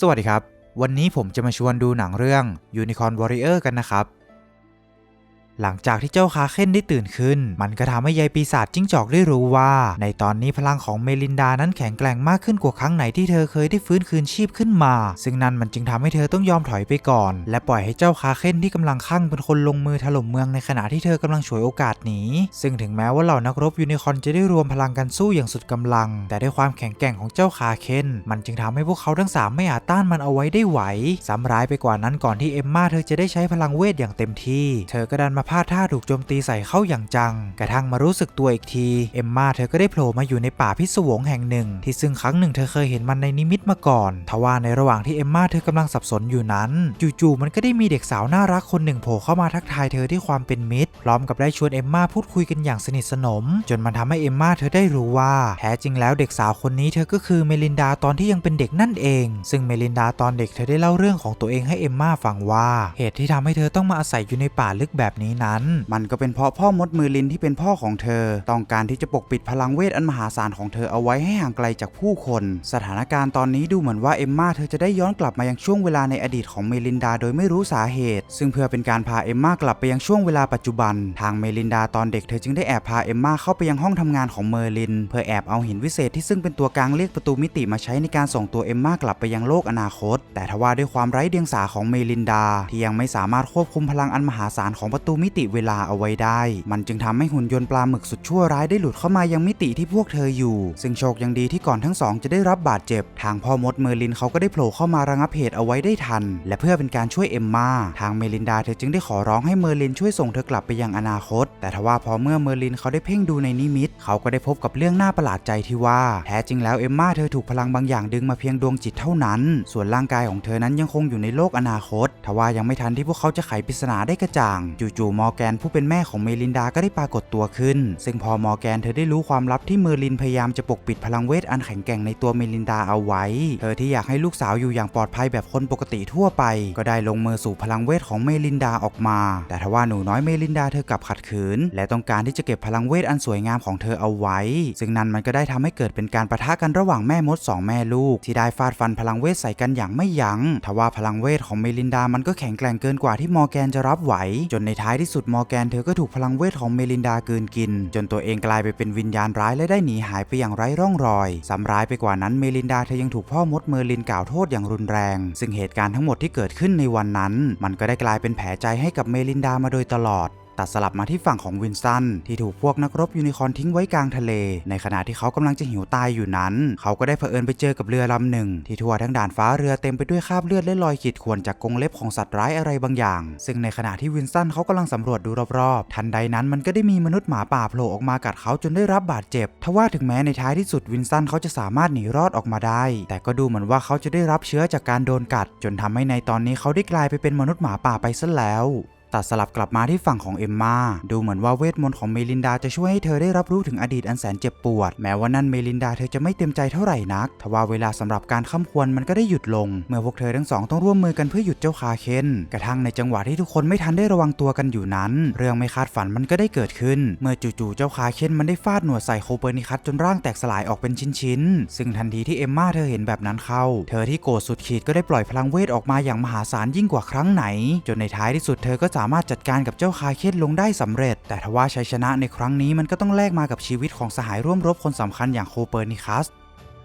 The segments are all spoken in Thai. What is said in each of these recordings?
สวัสดีครับ วันนี้ผมจะมาชวนดูหนังเรื่อง Unicorn Warrior กันนะครับ หลังจากที่เจ้าคาเคนได้ตื่นขึ้น มันก็ทำให้ยายปีศาจจิ้งจอกได้รู้ว่า ในตอนนี้พลังของเมลินดานั้นแข็งแกร่งมากขึ้นกว่าครั้งไหนที่เธอเคยได้ฟื้นคืนชีพขึ้นมา ซึ่งนั่นมันจึงทำให้เธอต้องยอมถอยไปก่อน และปล่อยให้เจ้าคาเคนที่กำลังคลั่งเป็นคนลงมือถล่มเมืองในขณะที่เธอกำลังฉวยโอกาสหนี ซึ่งถึงแม้ว่าเหล่านักรบยูนิคอนจะได้รวมพลังกันสู้อย่างสุดกำลัง แต่ด้วยความแข็งแกร่งของเจ้าคาเคนมันจึงทำให้พวกเขาทั้งสามไม่อาจต้านมันเอาไว้ได้ไหวซ้ำร้ายไปกว่านั้นก่อนที่เอมมาเธอจะได้ใช้พลังเวทอย่างเต็มที่ เธอก็ดันมาพาดท่าถูกโจมตีใส่เข้าอย่างจัง กระทั่งมารู้สึกตัวอีกที เอมมาเธอก็ได้โผล่มาอยู่ในป่าพิศวงแห่งหนึ่ง ที่ซึ่งครั้งหนึ่งเธอเคยเห็นมันในนิมิตมาก่อน ทว่าในระหว่างที่เอมมาเธอกำลังสับสนอยู่นั้น จู่ๆมันก็ได้มีเด็กสาวน่ารักคนหนึ่งโผล่เข้ามาทักทายเธอที่ความเป็นมิตร พร้อมกับได้ชวนเอมมาพูดคุยกันอย่างสนิทสนม จนมันทำให้เอมมาเธอได้รู้ว่าแท้จริงแล้วเด็กสาวคนนี้เธอก็คือเมลินดาตอนที่ยังเป็นเด็กนั่นเอง ซึ่งเมลินดาตอนเด็กเธอได้เล่าเรื่องของตัวเองให้เอมมาฟังว่า เหตุที่ทำให้เธอต้องมาอาศัยอยู่ในป่าลึกแบบนี้นั้น มันก็เป็นเพราะพ่อมดมือลินที่เป็นพ่อของเธอ ต้องการที่จะปกปิดพลังเวทอันมหาศาลของเธอเอาไว้ให้ห่างไกลจากผู้คน สถานการณ์ตอนนี้ดูเหมือนว่าเอมมาเธอจะได้ย้อนกลับมายังช่วงเวลาในอดีตของเมลินดาโดยไม่รู้สาเหตุ ซึ่งเพื่อเป็นการพาเอมมากลับไปยังช่วงเวลาปัจจุบัน ทางเมลินดาตอนเด็กเธอจึงได้แอบพาเอมมาเข้าไปยังห้องทำงานของเมอร์ลิน เพื่อแอบเอาหินวิเศษที่ซึ่งเป็นตัวกลางเรียกประตูมิติมาใช้ในการส่งตัวเอมมากลับไปยังโลกอนาคต แต่ทว่าด้วยความไร้เดียงสาของเมลินดา ที่ยังไม่สามารถควบคุมพลังอันมหาศาลของประตูมิิติเวลาเอาไว้ได้ มันจึงทำให้หุ่นยนต์ปลาหมึกสุดชั่วร้ายได้หลุดเข้ามายังมิติที่พวกเธออยู่ ซึ่งโชคยังดีที่ก่อนทั้งสองจะได้รับบาดเจ็บ ทางพ่อมดเมอร์ลินเขาก็ได้โผล่เข้ามาระงับเหตุเอาไว้ได้ทัน และเพื่อเป็นการช่วยเอมมาทางเมลินดาเธอจึงได้ขอร้องให้เมอร์ลินช่วยส่งเธอกลับไปยังอนาคต แต่ทว่าพอเมื่อเมอร์ลินเขาได้เพ่งดูในนิมิต เขาก็ได้พบกับเรื่องน่าประหลาดใจที่ว่า แท้จริงแล้วเอมมาเธอถูกพลังบางอย่างดึงมาเพียงดวงจิตเท่านั้น ส่วนร่างกายของเธอนั้นยังคงอยู่ในโลกอนาคต ทว่ายังไม่ทันที่พวกเขาจะไขปริศนาได้กระจ่าง จู่ๆมอร์แกนผู้เป็นแม่ของเมลินดาก็ได้ปรากฏตัวขึ้น ซึ่งพอมอร์แกนเธอได้รู้ความลับที่เมอร์ลินพยายามจะปกปิดพลังเวทอันแข็งแกร่งในตัวเมลินดาเอาไว้ เธอที่อยากให้ลูกสาวอยู่อย่างปลอดภัยแบบคนปกติทั่วไป ก็ได้ลงมือสู่พลังเวทของเมลินดาออกมา แต่ทว่าหนูน้อยเมลินดาเธอกลับขัดขืน และต้องการที่จะเก็บพลังเวทอันสวยงามของเธอเอาไว้ ซึ่งนั่นมันก็ได้ทำให้เกิดเป็นการประทะกันระหว่างแม่มดสองแม่ลูก ที่ได้ฟาดฟันพลังเวทใส่กันอย่างไม่ยัง้งทว่าพลังเวทของเมลินดามันก็แข็งแกร่งเกินกว่าที่มอร์แกนจะรับไหว จนในท้ายที่ที่สุดมอร์แกนเธอก็ถูกพลังเวทของเมลินดาเกินกิน จนตัวเองกลายไปเป็นวิญญาณร้ายและได้หนีหายไปอย่างไร้ร่องรอยซ้ำร้ายไปกว่านั้นเมลินดาเธอยังถูกพ่อมดเมอร์ลินกล่าวโทษอย่างรุนแรง ซึ่งเหตุการณ์ทั้งหมดที่เกิดขึ้นในวันนั้น มันก็ได้กลายเป็นแผลใจให้กับเมลินดามาโดยตลอด ตัดสลับมาที่ฝั่งของวินสันที่ถูกพวกนักรบยูนิคอร์นทิ้งไว้กลางทะเล ในขณะที่เขากำลังจะหิวตายอยู่นั้น เขาก็ได้เผอิญไปเจอกับเรือลำหนึ่ง ที่ทั่วทั้งด่านฟ้าเรือเต็มไปด้วยคราบเลือดและรอยขีดข่วนจากกรงเล็บของสัตว์ร้ายอะไรบางอย่าง ซึ่งในขณะที่วินสันเขากำลังสำรวจดูรอบๆ ทันใดนั้นมันก็ได้มีมนุษย์หมาป่าโผล่ออกมากัดเขาจนได้รับบาดเจ็บ ทว่าถึงแม้ในท้ายที่สุดวินสันเขาจะสามารถหนีรอดออกมาได้ แต่ก็ดูเหมือนว่าเขาจะได้รับเชื้อจากการโดนกัด จนทำให้ในตอนนี้เขาได้กลายไปเป็นมนุษย์หมาป่าไปซะแล้ว ตัดสลับกลับมาที่ฝั่งของเอมมาดูเหมือนว่าเวทมนต์ของเมลินดาจะช่วยให้เธอได้รับรู้ถึงอดีตอันแสนเจ็บปวด แม้ว่านั่นเมลินดาเธอจะไม่เต็มใจเท่าไหร่นัก ทว่าเวลาสำหรับการค้ำควรมันก็ได้หยุดลง เมื่อพวกเธอทั้งสองต้องร่วมมือกันเพื่อหยุดเจ้าคาเคนกระทั่งในจังหวะที่ทุกคนไม่ทันได้ระวังตัวกันอยู่นั้น เรื่องไม่คาดฝันมันก็ได้เกิดขึ้น เมื่อจู่ๆเจ้าคาเคนมันได้ฟาดหนวดใส่โคเปอร์นิคัสจนร่างแตกสลายออกเป็นชิ้นๆซึ่งทันทีที่เอมมาเธอเห็นแบบนั้นเข้า เธอที่โกรธสุดขีดก็ได้ปล่อยพลังเวทออกมาอย่างมหาศาลยิ่งกว่าครั้งไหน จนในท้ายที่สุดเธอก็สาามารถจัดการกับเจ้าคาเคนลงได้สำเร็จ แต่ทว่าชัยชนะในครั้งนี้มันก็ต้องแลกมากับชีวิตของสหายร่วมรบคนสำคัญอย่างโคเปอร์นิคัส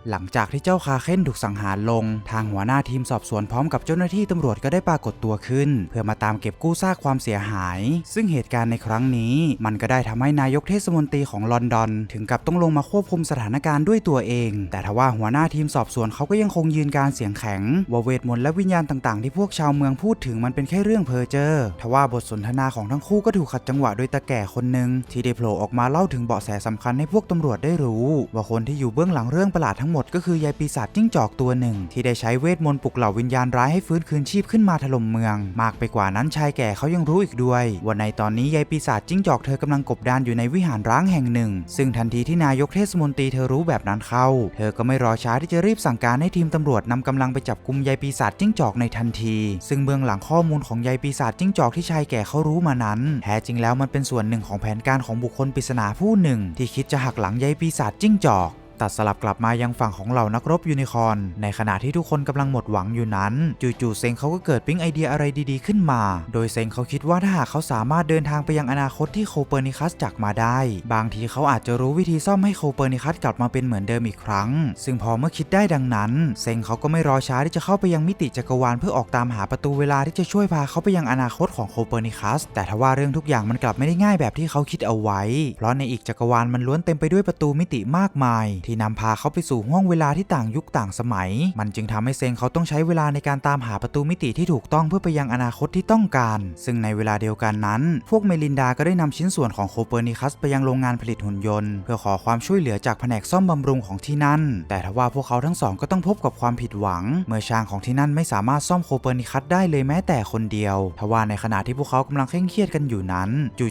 หลังจากที่เจ้าคาเคนถูกสังหารลง ทางหัวหน้าทีมสอบสวนพร้อมกับเจ้าหน้าที่ตำรวจก็ได้ปรากฏตัวขึ้น เพื่อมาตามเก็บกู้ซากความเสียหาย ซึ่งเหตุการณ์ในครั้งนี้ มันก็ได้ทำให้นายกเทศมนตรีของลอนดอน ถึงกับต้องลงมาควบคุมสถานการณ์ด้วยตัวเอง แต่ทว่าหัวหน้าทีมสอบสวนเขาก็ยังคงยืนการเสียงแข็งว่าเวทมนต์และวิญญาณต่างๆ ที่พวกชาวเมืองพูดถึงมันเป็นแค่เรื่องเพ้อเจ้อทว่าบทสนทนาของทั้งคู่ก็ถูกขัดจังหวะโดยตาแก่คนหนึ่งที่ได้โผล่ออกมาเล่าถึงเบาะแสสำคัญให้พวกตำรวจได้รู้ ว่าคนที่อยู่เบื้องหลังเรื่องประหลาดทั้งหมดก็คือยายปีศาจจิ้งจอกตัวหนึ่ง ที่ได้ใช้เวทมนต์ปลุกเหล่าวิญญาณร้ายให้ฟื้นคืนชีพขึ้นมาถล่มเมือง มากไปกว่านั้นชายแก่เขายังรู้อีกด้วย ว่าในตอนนี้ยายปีศาจจิ้งจอกเธอกำลังกบดานอยู่ในวิหารร้างแห่งหนึ่ง ซึ่งทันทีที่นายกเทศมนตรีเธอรู้แบบนั้นเข้า เธอก็ไม่รอช้าที่จะรีบสั่งการให้ทีมตำรวจนำกำลังไปจับกุมยายปีศาจจิ้งจอกในทันที ซึ่งเบื้องหลังข้อมูลของยายปีศาจจิ้งจอกที่ชายแก่เขารู้มานั้น แท้จริงแล้วมันเป็นส่วนหนึ่งของแผนการของบุคคลปริศนาผู้หนึ่ง ที่คิดจะหักหลังยายปีศาจจิ้งจอก ตัดสลับกลับมายังฝั่งของเหล่านักรบยูนิคอนในขณะที่ทุกคนกำลังหมดหวังอยู่นั้น จู่ๆเซงเขาก็เกิดปิ๊งไอเดียอะไรดีๆขึ้นมา โดยเซงเขาคิดว่าถ้าหากเขาสามารถเดินทางไปยังอนาคตที่โคเปอร์นิคัสจากมาได้ บางทีเขาอาจจะรู้วิธีซ่อมให้โคเปอร์นิคัสกลับมาเป็นเหมือนเดิมอีกครั้ง ซึ่งพอเมื่อคิดได้ดังนั้น เซงเขาก็ไม่รอช้าที่จะเข้าไปยังมิติจักรวาลเพื่อออกตามหาประตูเวลาที่จะช่วยพาเขาไปยังอนาคตของโคเปอร์นิคัส แต่ทว่าเรื่องทุกอย่างมันกลับไม่ได้ง่ายแบบที่เขาคิดเอาไว้ เพราะในอีกจักรวาลมันล้วนเต็มไปด้วยประตูมิติมากมายที่นำพาเขาไปสู่ห้วงเวลาที่ต่างยุคต่างสมัย มันจึงทำให้เซงเขาต้องใช้เวลาในการตามหาประตูมิติที่ถูกต้องเพื่อไปยังอนาคตที่ต้องการ ซึ่งในเวลาเดียวกันนั้น พวกเมลินดาก็ได้นำชิ้นส่วนของโคเปอร์นิคัสไปยังโรงงานผลิตหุ่นยนต์ เพื่อขอความช่วยเหลือจากแผนกซ่อมบำรุงของที่นั่น แต่ทว่าพวกเขาทั้งสองก็ต้องพบกับความผิดหวัง เมื่อช่างของที่นั่นไม่สามารถซ่อมโคเปอร์นิคัสได้เลยแม้แต่คนเดียวทว่าในขณะที่พวกเขากำลังเคร่งเครียดกันอยู่นั้น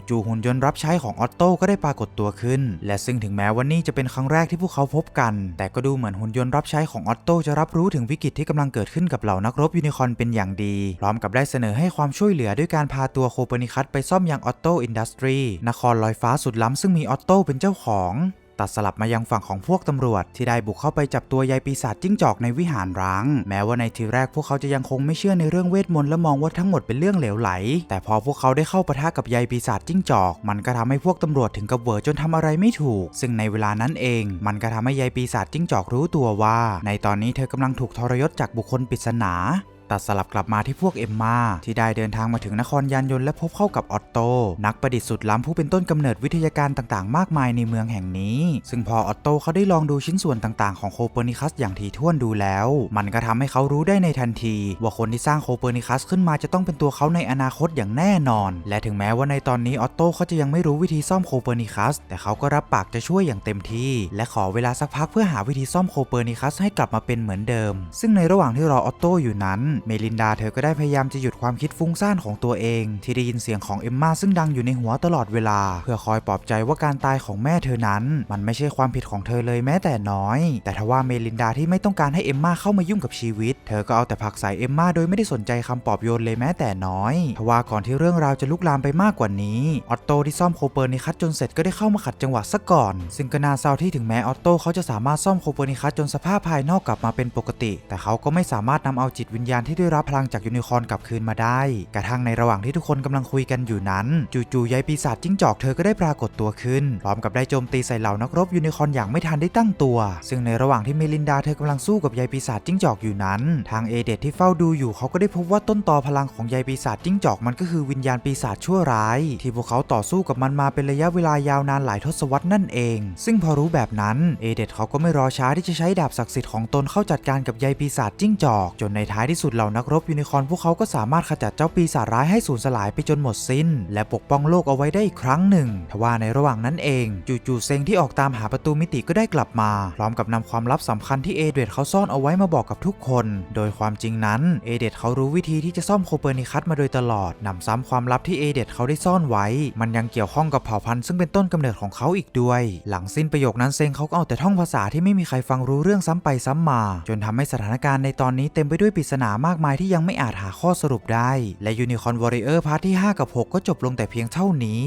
จู่ๆหุ่นยนต์รับใช้ของออตโต้ก็ได้ปรากฏตัวขึ้น และซึ่งถึงแม้ว่านี่จะเป็นครั้งแรกที่พวกเขาพบกัน แต่ก็ดูเหมือนหุ่นยนต์รับใช้ของออตโต้จะรับรู้ถึงวิกฤตที่กำลังเกิดขึ้นกับเหล่านักรบยูนิคอนเป็นอย่างดี พร้อมกับได้เสนอให้ความช่วยเหลือด้วยการพาตัวโคเปนิคัสไปซ่อมยังออตโต้อินดัสทรีนครลอยฟ้าสุดล้ำซึ่งมีออตโต้เป็นเจ้าของ ตัดสลับมายังฝั่งของพวกตำรวจ ที่ได้บุกเข้าไปจับตัวยายปีศาจจิ้งจอกในวิหารร้าง แม้ว่าในทีแรกพวกเขาจะยังคงไม่เชื่อในเรื่องเวทมนต์และมองว่าทั้งหมดเป็นเรื่องเหลวไหล แต่พอพวกเขาได้เข้าปะทะกับยายปีศาจจิ้งจอก มันก็ทำให้พวกตำรวจถึงกับเวอร์จนทำอะไรไม่ถูก ซึ่งในเวลานั้นเอง มันก็ทำให้ยายปีศาจจิ้งจอกรู้ตัวว่า ในตอนนี้เธอกำลังถูกทรยศจากบุคคลปริศนา ตัดสลับกลับมาที่พวกเอ็มมาที่ได้เดินทางมาถึงนครยานยนต์และพบเข้ากับออตโต นักประดิษฐ์สุดล้ำผู้เป็นต้นกำเนิดวิทยาการต่างๆ มากมายในเมืองแห่งนี้ ซึ่งพอออตโตเขาได้ลองดูชิ้นส่วนต่างๆ ของโคเปอร์นิคัสอย่างถี่ถ้วนดูแล้ว มันก็ทำให้เขารู้ได้ในทันที ว่าคนที่สร้างโคเปอร์นิคัสขึ้นมาจะต้องเป็นตัวเขาในอนาคตอย่างแน่นอน และถึงแม้ว่าในตอนนี้ออตโตเขาจะยังไม่รู้วิธีซ่อมโคเปอร์นิคัสแต่เขาก็รับปากจะช่วยอย่างเต็มที่ และขอเวลาสักพักเพื่อหาวิธีซ่อมโคเปอร์นิคัสให้กลับมาเป็นเหมือนเดิม ซึ่งในระหว่างที่รอออตโตอยู่นั้นเมลินดาเธอก็ได้พยายามจะหยุดความคิดฟุ้งซ่านของตัวเอง ที่ได้ยินเสียงของเอมมาซึ่งดังอยู่ในหัวตลอดเวลา เพื่อคอยปลอบใจว่าการตายของแม่เธอนั้น มันไม่ใช่ความผิดของเธอเลยแม้แต่น้อย แต่ทว่าเมลินดาที่ไม่ต้องการให้เอมมาเข้ามายุ่งกับชีวิต เธอก็เอาแต่ผลักใส่เอมมาโดยไม่ได้สนใจคำปลอบโยนเลยแม้แต่น้อยทว่าก่อนที่เรื่องราวจะลุกลามไปมากกว่านี้ออตโตที่ซ่อมโคเปอร์นิคัสจนเสร็จก็ได้เข้ามาขัดจังหวะซะก่อน ซึ่งก็น่าเศร้าที่ถึงแม้ออตโตเขาจะสามารถซ่อมโคเปอร์นิคัสจนสภาพภายนอกกลับมาเป็นปกติ แต่เขาก็ไม่สามารถนำเอาจิตวิญญาณที่ได้รับพลังจากยูนิคอร์นกลับคืนมาได้ กระทั่งในระหว่างที่ทุกคนกำลังคุยกันอยู่นั้น จู่ๆยายปีศาจจิ้งจอกเธอก็ได้ปรากฏตัวขึ้น พร้อมกับได้โจมตีใส่เหล่านักรบยูนิคอร์นอย่างไม่ทันได้ตั้งตัว ซึ่งในระหว่างที่เมลินดาเธอกำลังสู้กับยายปีศาจจิ้งจอกอยู่นั้น ทางเอเดดที่เฝ้าดูอยู่เขาก็ได้พบว่าต้นตอพลังของยายปีศาจจิ้งจอกมันก็คือวิญญาณปีศาจชั่วร้าย ที่พวกเขาต่อสู้กับมันมาเป็นระยะเวลายาวนานหลายทศวรรษนั่นเอง ซึ่งพอรู้แบบนั้นเอเดดเขาก็ไม่รอช้าที่จะใช้ดาบศักดิ์สิทธิ์ของตนเข้าจัดการกับยายปีศาจจิ้งจอก จนในท้ายที่สุดเหล่านักรบยูนิคอร์นพวกเขาก็สามารถขจัดเจ้าปีศาจร้ายให้สูญสลายไปจนหมดสิ้น และปกป้องโลกเอาไว้ได้อีกครั้งหนึ่ง ทว่าในระหว่างนั้นเอง จู่ๆเซงที่ออกตามหาประตูมิติก็ได้กลับมา พร้อมกับนำความลับสำคัญที่เอเดดเขาซ่อนเอาไว้มาบอกกับทุกคน โดยความจริงนั้นเอเดดเขารู้วิธีที่จะซ่อมโคเปอร์นิคัสมาโดยตลอดนำซ้ำความลับที่เอเดดเขาได้ซ่อนไว้ มันยังเกี่ยวข้องกับเผ่าพันธุ์ซึ่งเป็นต้นกำเนิดของเขาอีกด้วย หลังสิ้นประโยคนั้นเซงเขาก็เอาแต่ท่องภาษาที่ไม่มีใครฟังรู้เรื่องซ้ำไปซ้ำมา จนทำให้สถานการณ์ในตอนนี้เต็มไปด้วยปริศนามากมายที่ยังไม่อาจหาข้อสรุปได้ และยูนิคอร์นวอริเออร์พาร์ทที่ 5 กับ 6 ก็จบลงแต่เพียงเท่านี้